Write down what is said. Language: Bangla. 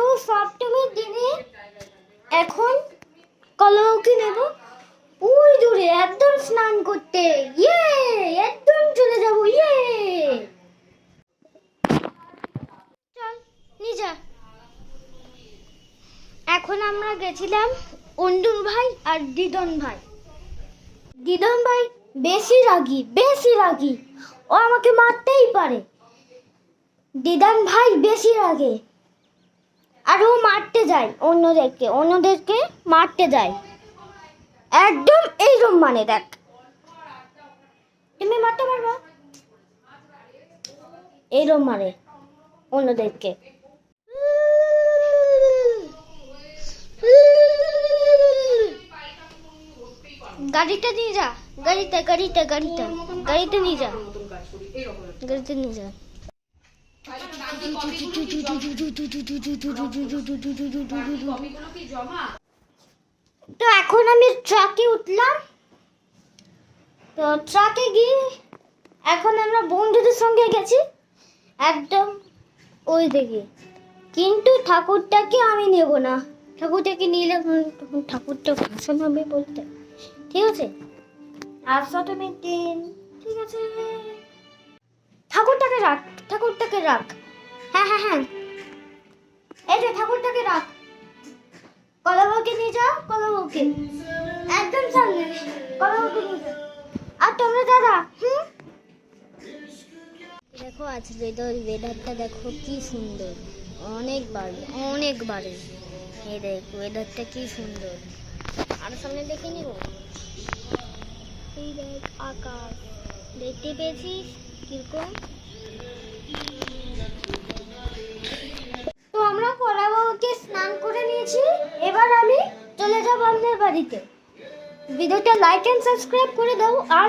তো সপ্তমীর দিনে এখন কলমকি নেব। ওই দূরে একদম স্নান করতে। ইয়ে একদম চলে যাব ইয়ে। চল নিজা এখন আমরা গেছিলাম অন্দুর ভাই আর দিদন ভাই। দিদন ভাই বেশি রাগি বেশি রাগি। ও আমাকে মারতেই পারে। দিদান ভাই বেশি রাগে। আর ও মারতে যায় অন্যদেরকে অন্যদেরকে মারতে যায় একদম এইরকম মানে দেখ। তুমি মারতে পারবা? এইরকম মানে অন্যদেরকে। গাড়িটা নিয়ে যা গাড়িটা গাড়িটা গাড়িটা গাড়িতে নিয়ে যা। গাড়িতে নিয়ে যা। তো এখন আমি ট্রাকে উঠলাম। তো ট্রাকে গিয়ে এখন আমরা বন্ধুদের সঙ্গে গেছি, একদম ওই দিকে। কিন্তু ঠাকুরটাকে আমি নেব না। ঠাকুরটাকে নিলে তখন ঠাকুরটা ভাষণ হবে বলতে। ঠিক আছে? আটশো তুমি তিন ঠিক আছে? ঠাকুরটাকে রাখ ঠাকুরটাকে রাখ। হ্যাঁ হ্যাঁ হ্যাঁ। এই যে ঠাকুরটাকে রাখ। কলাবউকে নিয়ে যাও, কলাবউকে। একদম সামনে। কলাবউকে আর তোমরা দাদা, হুম? দেখো আজ ওয়েদার ওয়েদারটা দেখো কি সুন্দর। অনেক বাড়ে অনেক বাড়ে এই দেখ ওয়েদারটা কি সুন্দর। আর সামনে দেখে নিব। এই দেখ, আকাশ। দেখতে পেয়েছিস? কীরকম? বাড়িতে। ভিডিওটা লাইক এন্ড সাবস্ক্রাইব করে দাও আর